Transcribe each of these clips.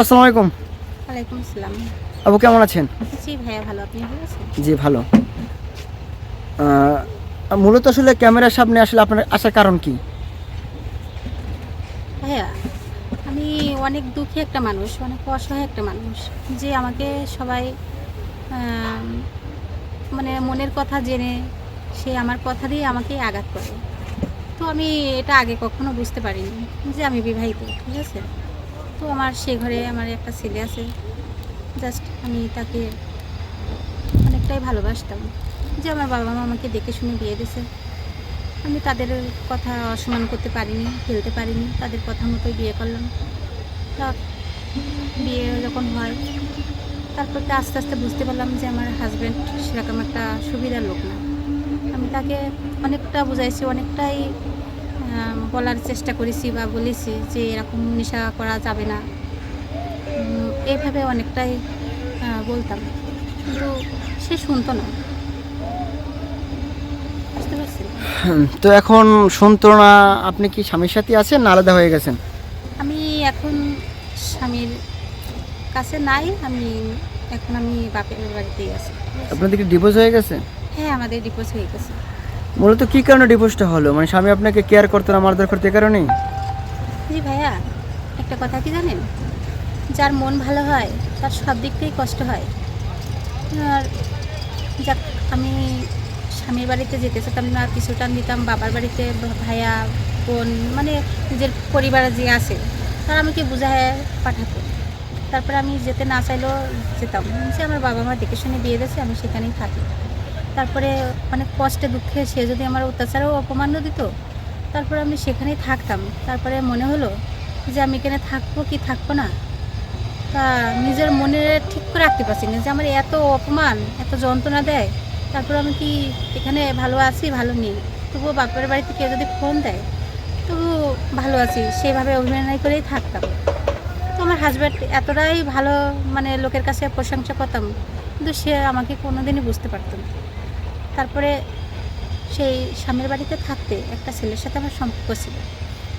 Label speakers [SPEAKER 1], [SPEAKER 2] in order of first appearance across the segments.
[SPEAKER 1] আসসালামু আলাইকুম।
[SPEAKER 2] ওয়ালাইকুম আসসালাম।
[SPEAKER 1] আপু কেমন আছেন?
[SPEAKER 2] জি ভাইয়া ভালো। আপনি ভালো আছেন?
[SPEAKER 1] জি ভালো। মূলত আসলে ক্যামেরার সামনে আসলে আপনার আসার কারণ কি?
[SPEAKER 2] ভাইয়া আমি অনেক দুঃখী একটা মানুষ অনেক অসহায় একটা মানুষ যে আমাকে সবাই মানে মনের কথা জেনে সে আমার কথা দিয়ে আমাকে আঘাত করে। তো আমি এটা আগে কখনো বুঝতে পারিনি যে আমি বিবাহিত ঠিক আছে? তো আমার সে ঘরে আমার একটা ছেলে আছে। জাস্ট আমি তাকে অনেকটাই ভালোবাসতাম। যে আমার বাবা মা আমাকে দেখে শুনে বিয়ে দিয়েছে। আমি তাদের কথা অসম্মান করতে পারিনি ফেলতে পারিনি, তাদের কথা মতোই বিয়ে করলাম। বিয়ে যখন হয়, তারপর তো আস্তে আস্তে বুঝতে পারলাম যে আমার হাজব্যান্ড সেরকম একটা সুবিধার লোক না। আমি তাকে অনেকটা বুঝাইছি, অনেকটাই বলার চেষ্টা করেছি বা বলেছি যে এরকম নেশা করা যাবে না। এইভাবে অনেকটাই বলতাম। কিন্তু সে শুনতো না।
[SPEAKER 1] তো এখন শুনতো না আপনি কি স্বামীর সাথে আছেন না আলাদা হয়ে গেছেন?
[SPEAKER 2] আমি এখন স্বামীর কাছে নাই আমি এখন আমি বাপের বাড়িতেই আছি।
[SPEAKER 1] আপনাদের কি ডিভোর্স হয়ে গেছে?
[SPEAKER 2] হ্যাঁ আমাদের ডিভোর্স হয়ে গেছে।
[SPEAKER 1] মূলত কি কারণে ডিভোর্সটা হলো? মানে স্বামী আপনাকে কেয়ার করতো না, মারধর করতে কারণে
[SPEAKER 2] জি ভাইয়া, একটা কথা কি জানেন? যার মন ভালো হয়, তার সব দিক থেকেই কষ্ট হয়। আর যাক, আমি স্বামীর বাড়িতে যেতে চাইতাম না কিছুটা নিতাম বাবার বাড়িতে ভাইয়া, বোন মানে নিজের পরিবারে যে আছে, তারা আমাকে বুঝায়, পাঠাতো। তারপরে আমি যেতে না চাইলেও যেতাম। আমার বাবা মা দেখে শুনে বিয়ে দিয়েছে, আমি সেখানেই থাকি। তারপরে অনেক কষ্টে, দুঃখে সে যদি আমার অত্যাচারও অপমানও দিত, তারপরে আমি সেখানেই থাকতাম। তারপরে মনে হলো যে আমি এখানে থাকব কি থাকব না? তা নিজের মনে ঠিক করে রাখতে পারছি না যে আমার এত অপমান, এত যন্ত্রণা দেয়, তারপরে আমি কি এখানে ভালো আছি, ভালো নেই? তবুও বাপের বাড়ি থেকে যদি ফোন দেয় তবু ভালো আছি, সেভাবে অভিনয় করেই থাকতাম। তো আমার হাজব্যান্ড এতটাই ভালো মানে লোকের কাছে প্রশংসা করতাম, কিন্তু সে আমাকে কোনোদিনই বুঝতে পারতো না। তারপরে সেই স্বামীর বাড়িতে থাকতে একটা ছেলের সাথে আমার সম্পর্ক ছিল।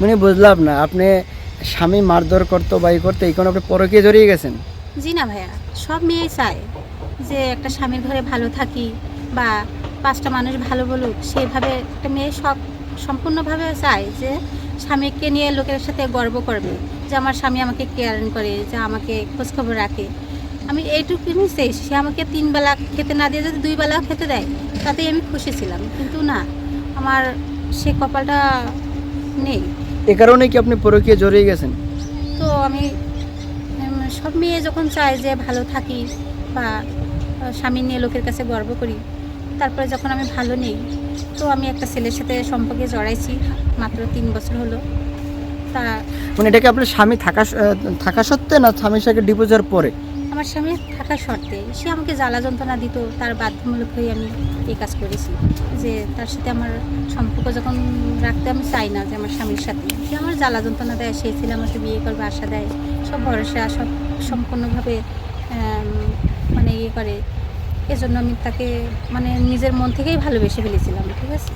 [SPEAKER 1] মানে বুঝলাম না আপনি স্বামী মারধর করতো বা করতো এই কারণে আপনি পরকে জড়িয়ে গেছেন?
[SPEAKER 2] জি না ভাইয়া সব মেয়েই চায় যে একটা স্বামীর ঘরে ভালো থাকি বা পাঁচটা মানুষ ভালো বলুক সেভাবে একটা মেয়ে সব সম্পূর্ণভাবে চায় যে স্বামীকে নিয়ে লোকের সাথে গর্ব করবে যে আমার স্বামী আমাকে কেয়ারিং করে যে আমাকে খোঁজখবর রাখে। আমি এইটুকুনি চাই সে আমাকে তিন বেলা খেতে না দিয়ে যদি দুই বেলাও খেতে দেয় তাতেই আমি খুশি ছিলাম। কিন্তু না আমার সে কপালটা নেই।
[SPEAKER 1] এ কারণে কি আপনি পরকীয় জড়িয়ে গেছেন?
[SPEAKER 2] তো আমি সব মেয়ে যখন চায় যে ভালো থাকি বা স্বামী নিয়ে লোকের কাছে গর্ব করি তারপরে যখন আমি ভালো নেই তো আমি একটা ছেলের সাথে সম্পর্কে জড়াইছি মাত্র তিন বছর হলো। তা
[SPEAKER 1] মানে এটাকে আপনার স্বামী থাকা থাকা সত্ত্বে না স্বামীর সাথে ডিভোর্স হওয়ার পরে?
[SPEAKER 2] আমার স্বামী থাকার শর্তে সে আমাকে জ্বালা যন্ত্রণা দিত, তার বাধ্যমূলক হয়ে আমি এই কাজ করেছি। যে তার সাথে আমার সম্পর্ক যখন রাখতে আমি চাই না যে আমার স্বামীর সাথে, সে আমার জ্বালা যন্ত্রণা দেয় সেই ছেলে আমাকে বিয়ে করবে, আশা দেয়, সব ভরসা, সব সম্পূর্ণভাবে মানে ইয়ে করে। এজন্য আমি তাকে মানে নিজের মন থেকেই ভালোবেসে ফেলেছিলাম, ঠিক আছে?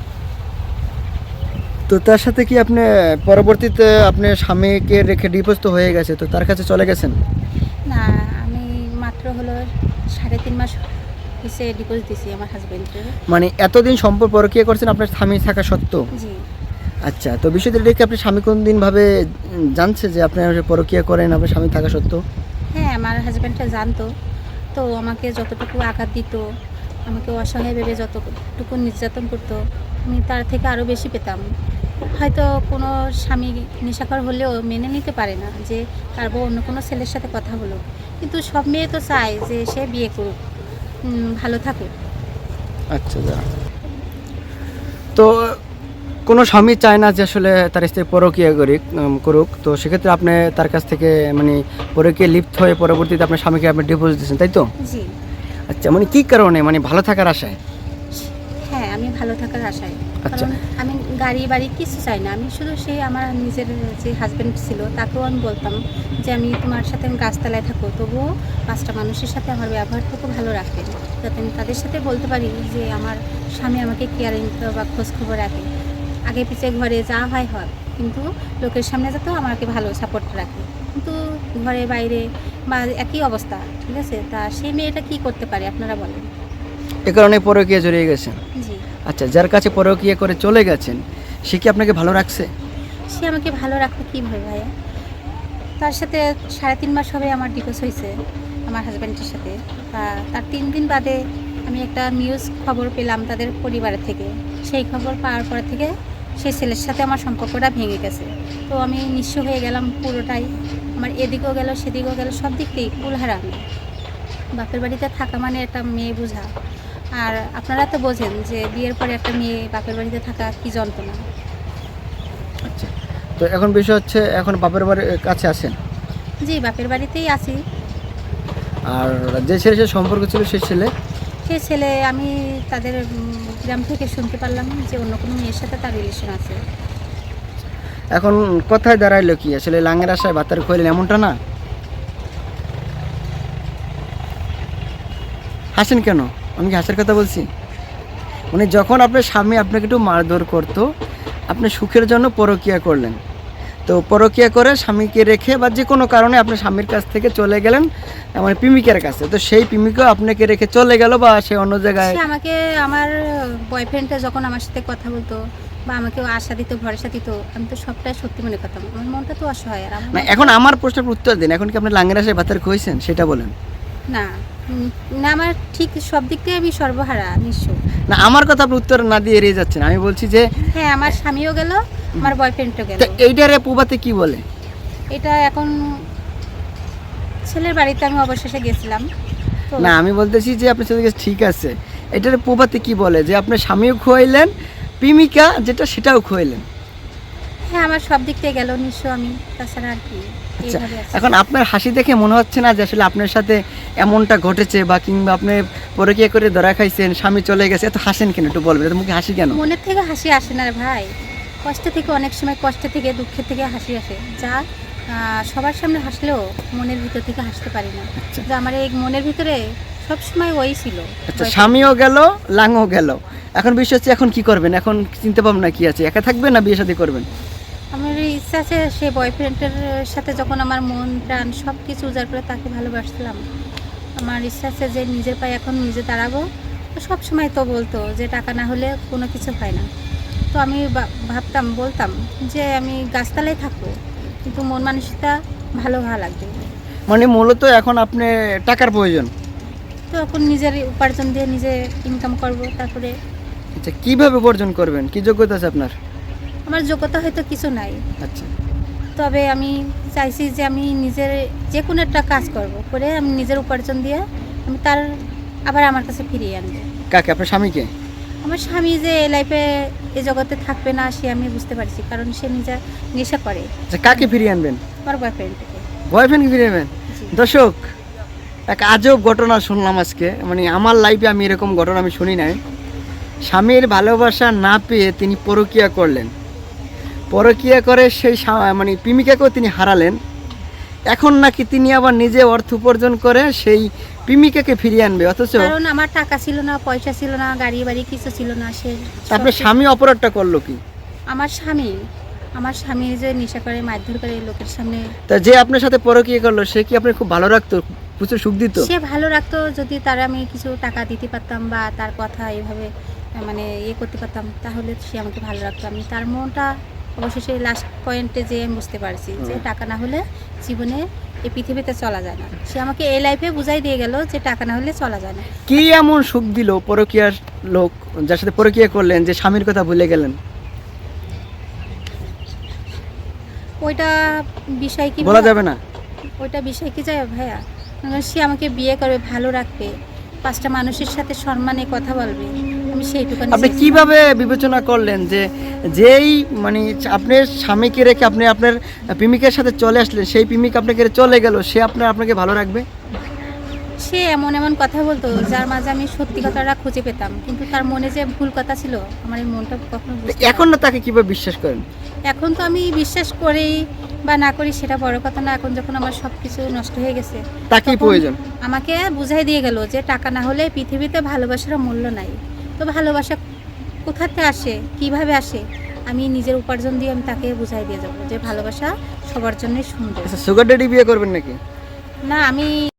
[SPEAKER 1] তো তার সাথে কি আপনি পরবর্তীতে আপনি স্বামীকে রেখে ডিভোর্স তো হয়ে গেছে, তো তার কাছে চলে গেছেন?
[SPEAKER 2] মাত্র হলো সাড়ে তিন মাস হিসে ডিপোজিট দিছি আমার হাজব্যান্ডকে
[SPEAKER 1] মানে এতদিন সম্পর্ক পরকীয়া করছেন আপনার স্বামী থাকা সত্ত্বেও?
[SPEAKER 2] জি।
[SPEAKER 1] আচ্ছা তো বিষয়টা দেখে আপনার স্বামী কোন দিন ভাবে জানছে যে আপনি পরকীয়া করেন আপনার স্বামী থাকা সত্ত্বেও?
[SPEAKER 2] হ্যাঁ আমার হাজব্যান্ডটা জানতো। তো আমাকে যতটুকু আঘাত দিত আমাকে অসহায় ভেবে যতটুকু নির্যাতন করতো আমি তার থেকে আরও বেশি পেতাম। হয়তো কোনো স্বামী নেশাখর হলেও মেনে নিতে পারে না যে তার বউ অন্য কোনো ছেলের সাথে কথা বলো কিন্তু সব মেয়ে তো চায় যে সে বিয়ে করুক ভালো থাকুক।
[SPEAKER 1] আচ্ছা যা। তো কোনো স্বামী চায় না যে আসলে তার স্ত্রী পরকীয়া করি করুক। তো সেক্ষেত্রে আপনি তার কাছ থেকে মানে পরকীয়া লিপ্ত হয়ে পরবর্তীতে আপনার স্বামীকে আপনি ডিভোর্স দিয়েছেন তাই তো?
[SPEAKER 2] জি।
[SPEAKER 1] আচ্ছা মানে কী কারণে? মানে ভালো থাকার আশায়?
[SPEAKER 2] হ্যাঁ আমি ভালো থাকার আশায়।
[SPEAKER 1] আচ্ছা।
[SPEAKER 2] কারণ আমি গাড়ি বাড়ি কিছু চাই না। আমি শুধু সেই আমার নিজের যে হাজব্যান্ড ছিল তাকেও আমি বলতাম যে আমি তোমার সাথে আমি গাছতলায় থাকো তবুও পাঁচটা মানুষের সাথে আমার ব্যবহারটুকু ভালো রাখবেন যাতে আমি তাদের সাথে বলতে পারি যে আমার স্বামী আমাকে কেয়ারিং বা খোঁজখবর রাখে। আগে পিছিয়ে ঘরে যা হয় হয়। কিন্তু লোকের সামনে যাতেও আমাকে ভালো সাপোর্ট রাখে। কিন্তু ঘরে বাইরে বা একই অবস্থা ঠিক আছে? তা সেই মেয়েটা কি করতে পারে? আপনারা বলেন।
[SPEAKER 1] এ কারণে পরকীয়া জড়িয়ে গেছেন।
[SPEAKER 2] জি।
[SPEAKER 1] আচ্ছা যার কাছে পরকীয়া করে চলে গেছেন, সে কি আপনাকে ভালো রাখছে?
[SPEAKER 2] সে আমাকে ভালো রাখবে কীভাবে ভাইয়া? তার সাথে সাড়ে তিন মাস হবে আমার ডিভোর্স হয়েছে আমার হাজব্যান্ডের সাথে। তা তার তিন দিন বাদে আমি একটা নিউজ খবর পেলাম তাদের পরিবারের থেকে। সেই খবর পাওয়ার পর থেকে সেই ছেলের সাথে আমার সম্পর্কটা ভেঙে গেছে। তো আমি নিঃস্ব হয়ে গেলাম পুরোটাই। আমার এদিকেও গেল, সেদিকেও গেল, সব দিক থেকেই কুলহারা আমি। বাপের বাড়িতে থাকা মানে একটা মেয়ে বোঝা। আর আপনারা তো বোঝেন যে বিয়ের পরে একটা মেয়ে বাপের বাড়িতে থাকা কি যন্ত্রণা।
[SPEAKER 1] আচ্ছা তো এখন বিষয় হচ্ছে এখন বাপের বাড়ির কাছে আছেন?
[SPEAKER 2] জি বাপের বাড়িতেই আছি।
[SPEAKER 1] আর যে ছেলে সে সম্পর্ক ছিল সেই ছেলে?
[SPEAKER 2] সে ছেলে আমি তাদের গ্রাম থেকে শুনতে পারলাম যে অন্য কোনো মেয়ের সাথে তার রিলেশন আছে।
[SPEAKER 1] এখন কোথায় দাঁড়াইলো কি? আসলে লাঙের আশায় বাতার খোলেন এমনটা না? হাসেন কেন? আমি কি হাসার কথা বলছি? মানে যখন আপনার স্বামী আপনাকে একটু মারধর করতো আপনি সুখের জন্য পরকিয়া করলেন। তো পরকিয়া করে স্বামীকে রেখে বা যে কোনো কারণে আপনার স্বামীর কাছ থেকে চলে গেলেন মানে প্রেমিকের কাছে। তো সেই প্রেমিকও আপনাকে রেখে চলে গেল বা সে অন্য জায়গায়
[SPEAKER 2] আমাকে আমার বয়ফ্রেন্ডটা যখন আমার সাথে কথা বলতো বা আমাকে আশা দিত ভরসা দিত আমি তো সবটাই সত্যি মনে করতাম। আমার মনটা তো অসহায়। আর
[SPEAKER 1] এখন আমার প্রশ্নের উত্তর দিন। এখন কি আপনি লাঙ্গের আশায় বাতার খইছেন? সেটা বলেন।
[SPEAKER 2] না। না আমার ঠিক সব দিক থেকে আমি সর্বহারা নিঃস্ব
[SPEAKER 1] না আমার কথা আপনি উত্তর না দিয়ে এড়িয়ে যাচ্ছেন। আমি বলছি যে
[SPEAKER 2] হ্যাঁ আমার স্বামীও গেল আমার বয়ফ্রেন্ডও গেল।
[SPEAKER 1] এইটারে পুবাতে কি বলে?
[SPEAKER 2] এটা এখন ছেলের বাড়িতে আমি অবশেষে গেছিলাম।
[SPEAKER 1] না আমি বলতেছি যে আপনি সাথে ঠিক আছে। এটারে পুবাতে কি বলে? যে আপনার স্বামীও খোয়াইলেন প্রেমিকা যেটা সেটাও খোয়াইলেন।
[SPEAKER 2] হ্যাঁ আমার সব দিক থেকে গেল নিঃস্ব আমি তাছাড়া আর কি
[SPEAKER 1] আচ্ছা। এখন আপনার হাসি দেখে মনে হচ্ছে না যে আসলে আপনার সাথে এমনটা ঘটেছে বা কিংবা আপনি পরকিয়া করে ধরা খাইছেন স্বামী চলে গেছে এত হাসেন কেন? একটু বলবেন মুখে হাসি কেন?
[SPEAKER 2] মনের থেকে হাসি আসে না ভাই। কষ্ট থেকে অনেক সময় কষ্ট থেকে দুঃখের থেকে হাসি আসে। যা সবার সামনে হাসলেও মনের ভিতর থেকে হাসতে পারি না।
[SPEAKER 1] আচ্ছা।
[SPEAKER 2] যে আমার এই মনের ভিতরে সব সময় ওই ছিল।
[SPEAKER 1] আচ্ছা স্বামীও গেল লাঙও গেল। এখন বিষয় হচ্ছে এখন কি করবেন? এখন চিন্তা ভাবনা কি আছে? একা থাকবেন না বিয়ে শাদী করবেন?
[SPEAKER 2] ইচ্ছা আছে সে বয়ফ্রেন্ডের সাথে যখন আমার মন প্রাণ সব কিছু উজাড় করে তাকে ভালোবাসলাম আমার ইচ্ছা আছে যে নিজের পায়ে এখন নিজে দাঁড়াবো। সব সময় তো বলতো যে টাকা না হলে কোনো কিছু হয় না। তো আমি ভাবতাম বলতাম যে আমি গাছতলায় থাকব কিন্তু মন মানসিকতা ভালো ভালো লাগবে।
[SPEAKER 1] মানে মূলত এখন আপনি টাকার প্রয়োজন?
[SPEAKER 2] তো এখন নিজের উপার্জন দিয়ে নিজে ইনকাম করব তারপরে
[SPEAKER 1] আচ্ছা কীভাবে উপার্জন করবেন? কি যোগ্যতা আছে আপনার?
[SPEAKER 2] আমার যোগ্যতা হয়তো কিছু নাই।
[SPEAKER 1] আচ্ছা।
[SPEAKER 2] তবে আমি চাইছি যে আমি নিজের যে কোনো একটা কাজ করব করে আমি নিজের উপার্জন দিয়ে আমি তার আবার আমার কাছে ফিরিয়ে আনব।
[SPEAKER 1] কাকে? আপনার স্বামীকে?
[SPEAKER 2] আমার স্বামী যে এই লাইফে এই জগতে থাকবে না সে আমি বুঝতে পারছি কারণ সে নিজে নেশা করে।
[SPEAKER 1] আচ্ছা কাকে ফিরিয়ে আনবেন?
[SPEAKER 2] আমার বয়ফ্রেন্ডকে
[SPEAKER 1] বয়ফ্রেন্ডকে ফিরিয়ে আনবেন? দর্শক এক আজব ঘটনা শুনলাম আজকে। মানে আমার লাইফে আমি এরকম ঘটনা আমি শুনি নাই। স্বামীর ভালোবাসা না পেয়ে তিনি পরকিয়া করলেন। পরকিয়া করে সেই মানে প্রেমিকাকেও তিনি হারালেন। এখন নাকি তিনি আবার নিজে অর্থ উপার্জন করে সেই প্রেমিকাকে ফিরিয়ে আনবে অথচ
[SPEAKER 2] কারণ আমার টাকা ছিল না পয়সা ছিল না গাড়ি বাড়ি কিছু ছিল না সে সব-
[SPEAKER 1] স্বামী অপরাধটা করল কি?
[SPEAKER 2] আমার স্বামী আমার স্বামী যে নেশা করে মারধর করে লোকের সামনে
[SPEAKER 1] তা যে আপনার সাথে পরকিয়া করল সে কি আপনি খুব ভালো রাখতো প্রচুর সুখ দিত?
[SPEAKER 2] সে ভালো রাখতো যদি তার আমি কিছু টাকা দিতে পারতাম বা তার কথা এইভাবে মানে ইয়ে করতে পারতাম তাহলে সে আমাকে ভালো রাখতো। আমি তার মনটা অবশেষে লাস্ট পয়েন্টে যে আমি বুঝতে পারছি যে টাকা না হলে জীবনে এই পৃথিবীতে চলা যায় না। সে আমাকে এই লাইফে বুঝাই দিয়ে গেল যে টাকা না হলে চলা যায় না।
[SPEAKER 1] কি এমন সুখ দিল পরকিয়ার লোক যার সাথে পরকিয়া করলেন যে স্বামীর কথা ভুলে গেলেন?
[SPEAKER 2] ওইটা বিষয় কি
[SPEAKER 1] বলা যাবে না।
[SPEAKER 2] ওইটা বিষয় কি যায় ভাইয়া? সে আমাকে বিয়ে করবে ভালো রাখবে পাঁচটা মানুষের সাথে সম্মানে কথা বলবে। আমি
[SPEAKER 1] আপনি। কীভাবে বিবেচনা করলেন যে যেই মানে আপনার স্বামীকে রেখে আপনি আপনার প্রেমিকের সাথে চলে আসলেন সেই প্রেমিক আপনাকে চলে গেল সে আপনার আপনাকে ভালো রাখবে?
[SPEAKER 2] সে এমন এমন কথা বলতো যার মাঝে আমি সত্যি কথাটা খুঁজে পেতাম কিন্তু তার মনে যে ভুল কথা ছিল আমার এই মনটা কখনো
[SPEAKER 1] এখন না তাকে কীভাবে বিশ্বাস করেন?
[SPEAKER 2] এখন তো আমি বিশ্বাস করি বা না করি সেটা বড় কথা না এখন যখন আমার সব কিছু নষ্ট হয়ে গেছে
[SPEAKER 1] তাকেই
[SPEAKER 2] তখন
[SPEAKER 1] প্রয়োজন?
[SPEAKER 2] আমাকে বুঝাই দিয়ে গেল যে টাকা না হলে পৃথিবীতে ভালোবাসার মূল্য নাই। তো ভালোবাসা কোথাতে আসে? কীভাবে আসে? আমি নিজের উপার্জন দিয়ে আমি তাকে বুঝাই দিয়ে যাব যে ভালোবাসা সবার জন্যই সুন্দর।
[SPEAKER 1] আচ্ছা সুগার ডেডি বিয়ে করবেন নাকি?
[SPEAKER 2] না আমি